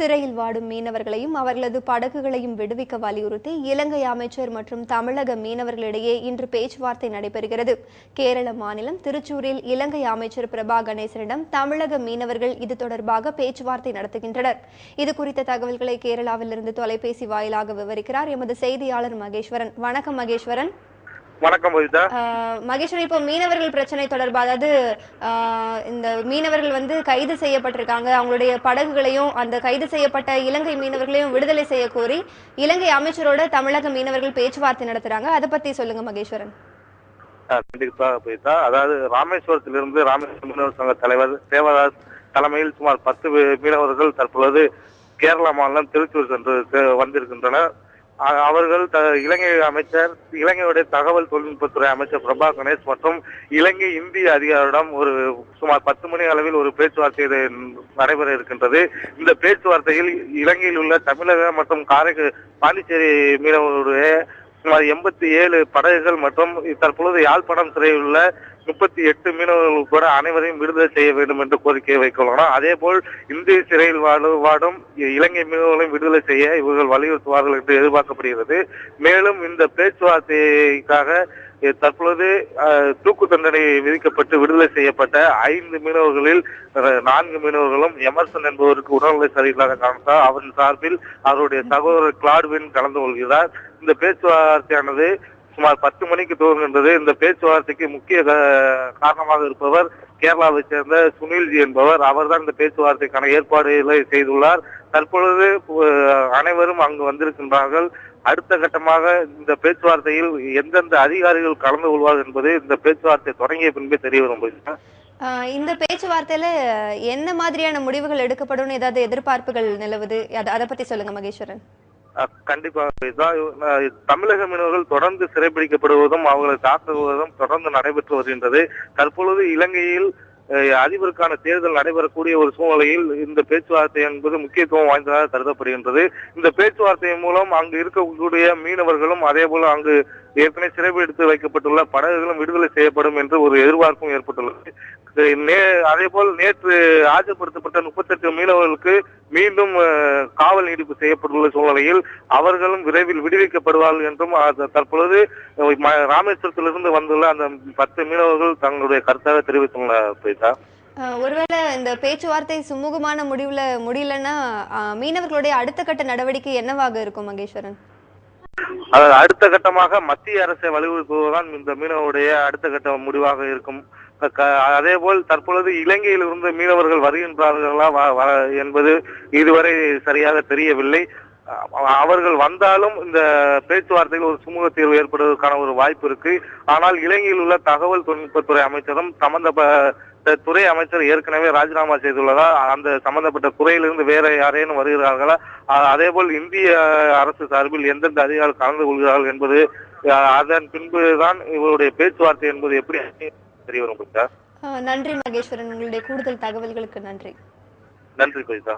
சிறையில் வாடும் மீனவர்களையும் அவர்களது படகுகளையும் விடுவிக்க வலியுறுத்தி இலங்கை அமைச்சர் மற்றும் தமிழக மீனவர்களிடையே இன்று பேச்சுவார்த்தை நடைபெறுகிறது. கேரள மாநிலம் திருச்சூரில் இலங்கை அமைச்சர் பிரபா கணேசனிடம் தமிழக மீனவர்கள் இது தொடர்பாக பேச்சுவார்த்தை நடத்துகின்றனர். இது குறித்த தகவல்களை கேரளாவிலிருந்து தொலைபேசி வாயிலாக விவரிக்கிறார் எமது செய்தியாளர் மகேஸ்வரன். வணக்கம் மகேஸ்வரன். வணக்கம் பவிதா ஆஹ் மகேஸ்வரன் இப்போ மீனவர்கள் பிரச்சனை தொடர்பாக அதாவது இந்த மீனவர்கள் வந்து கைது செய்யப்பட்டிருக்காங்க. அவங்களுடைய படகுகளையும் அந்த கைது செய்யப்பட்ட இலங்கை மீனவர்களையும் விடுதலை செய்ய கோரி இலங்கை அமைச்சரோட தமிழக மீனவர்கள் பேச்சுவார்த்தை நடத்துறாங்க. அதை பத்தி சொல்லுங்க மகேஸ்வரன். கண்டிப்பாக பவிதா அதாவது ராமேஸ்வரத்திலிருந்து ராமேஸ்வரம் மீனவர் சங்க தலைவர் தேவதாஸ் தலைமையில் சுமார் பத்து மீனவர்கள் தற்பொழுது கேரள மாநிலம் திருச்சூர் சென்று வந்திருக்கின்றனர். அவர்கள் த- இலங்கை அமைச்சர் இலங்கையுடைய தகவல் தொழில்நுட்பத்துறை அமைச்சர் பிரபா கணேஷ் மற்றும் இலங்கை இந்திய அதிகாரிடம் ஒரு சுமார் பத்து மணி அளவில் ஒரு பேச்சுவார்த்தை இது நடைபெற இருக்கின்றது. இந்த பேச்சுவார்த்தையில் இலங்கையில் உள்ள தமிழக மற்றும் காரைக்கு பாண்டிச்சேரி மீனவர்களுடைய சுமார் எண்பத்தி ஏழு படகுகள் மற்றும் தற்பொழுது யாழ்ப்பாணம் சிறையில் உள்ள முப்பத்தி எட்டு மீனவர்கள் உட்பட அனைவரையும் விடுதலை செய்ய வேண்டும் என்று கோரிக்கை வைக்கொள்ளலாம் அதே போல் இந்திய சிறையில் வாடும் இலங்கை மீனவர்களையும் விடுதலை செய்ய இவர்கள் வலியுறுத்துவார்கள் என்று எதிர்பார்க்கப்படுகிறது. மேலும் இந்த பேச்சுவார்த்தைக்காக தற்பொழுது தூக்கு தண்டனை விதிக்கப்பட்டு விடுதலை செய்யப்பட்ட ஐந்து மீனவர்களில் நான்கு மீனவர்களும் எமர்சன் என்பவருக்கு உடல்நிலை சரியில்லாத காரணத்தால் அவரின் சார்பில் அவருடைய சகோதரர் கிளாட்வின் கலந்து கொள்கிறார். இந்த பேச்சுவார்த்தையானது சுமார் பத்து மணிக்கு துவங்குகின்றது இந்த பேச்சுவார்த்தைக்கு முக்கிய காரணமாக இருப்பவர் கேரளாவை சேர்ந்த சுனில்ஜி என்பவர். அவர்தான் இந்த பேச்சுவார்த்தைக்கான ஏற்பாடுகளை செய்துள்ளார். தற்பொழுது அனைவரும் அங்கு வந்திருக்கின்றார்கள். அடுத்த கட்டமாக இந்த பேச்சுவார்த்தையில் எந்தெந்த அதிகாரிகள் கலந்து கொள்வார்கள் என்பது இந்த பேச்சுவார்த்தை தொடங்கிய பின்பே தெரிய வரும் ஆஹ் இந்த பேச்சுவார்த்தையில என்ன மாதிரியான முடிவுகள் எடுக்கப்படும்? ஏதாவது எதிர்பார்ப்புகள் நிலவுது? அதை பத்தி சொல்லுங்க மகேஸ்வரன். கண்டிப்பாக பவித்ரா. தமிழக மீனவர்கள் தொடர்ந்து சிறைப்பிடிக்கப்படுவதும் அவர்களை தாக்குவதும் தொடர்ந்து நடைபெற்று வருகின்றது தற்பொழுது இலங்கையில் அஹ், அதிபருக்கான தேர்தல் நடைபெறக்கூடிய ஒரு சூழ்நிலையில் இந்த பேச்சுவார்த்தை என்பது முக்கியத்துவம் வாய்ந்ததாக கருதப்படுகின்றது இந்த பேச்சுவார்த்தை மூலம் அங்கு இருக்கக்கூடிய மீனவர்களும் அதே போல அங்கு ஏற்கனவே சிறைப்பிடித்து வைக்கப்பட்டுள்ள படகுகளும் விடுதலை செய்யப்படும் என்று ஒரு எதிர்பார்ப்பும் ஏற்பட்டுள்ளது. அதே போல் நேற்று ஆஜர்படுத்தப்பட்ட முப்பத்தெட்டு மீனவர்களுக்கு மீண்டும் காவல் நீடிப்பு செய்யப்பட்டுள்ள சூழ்நிலையில் அவர்களும் விரைவில் விடுவிக்கப்படுவார்கள் என்றும் தற்பொழுது ராமேஸ்வரத்திலிருந்து வந்துள்ள அந்த பத்து மீனவர்கள் தங்களுடைய கருத்தாக தெரிவித்துள்ளார் பவிதா ஒருவேளை இந்த பேச்சுவார்த்தை சுமூகமான முடிவுல முடியலன்னா மீனவர்களுடைய அடுத்த கட்ட நடவடிக்கை என்னவாக இருக்கும் மகேஸ்வரன்? அதாவது அடுத்த கட்டமாக மத்திய அரசை வலியுறுத்துவதுதான் இந்த மீனவருடைய அடுத்த கட்ட முடிவாக இருக்கும். அதே போல் தற்பொழுது இலங்கையில் இருந்து மீனவர்கள் வருகின்றார்களா வ- வ- என்பது இதுவரை சரியாக தெரியவில்லை. அவர்கள் வந்தாலும் இந்த பேச்சுவார்த்தையில் ஒரு சுமூக தீர்வு ஏற்படுவதற்கான ஒரு வாய்ப்பு இருக்கு. ஆனால் இலங்கையில் உள்ள தகவல் தொழில்நுட்பத்துறை அமைச்சரும் சம்பந்தப்பட்ட துறை அமைச்சர் ஏற்கனவே ராஜினாமா செய்துள்ளதால் அந்த சம்பந்தப்பட்ட துறையிலிருந்து வேற யாரேனும் வருகிறார்களா? அதே போல் இந்திய அரசு சார்பில் எந்தெந்த அதிகாரிகள் கலந்து கொள்கிறார்கள் என்பது அதன் பின்புதான் இவருடைய பேச்சுவார்த்தை என்பது எப்படி தெரிய வரும் கவிதா ஆஹ் நன்றி மகேஸ்வரன். உங்களுடைய கூடுதல் தகவல்களுக்கு நன்றி. நன்றி கவிதா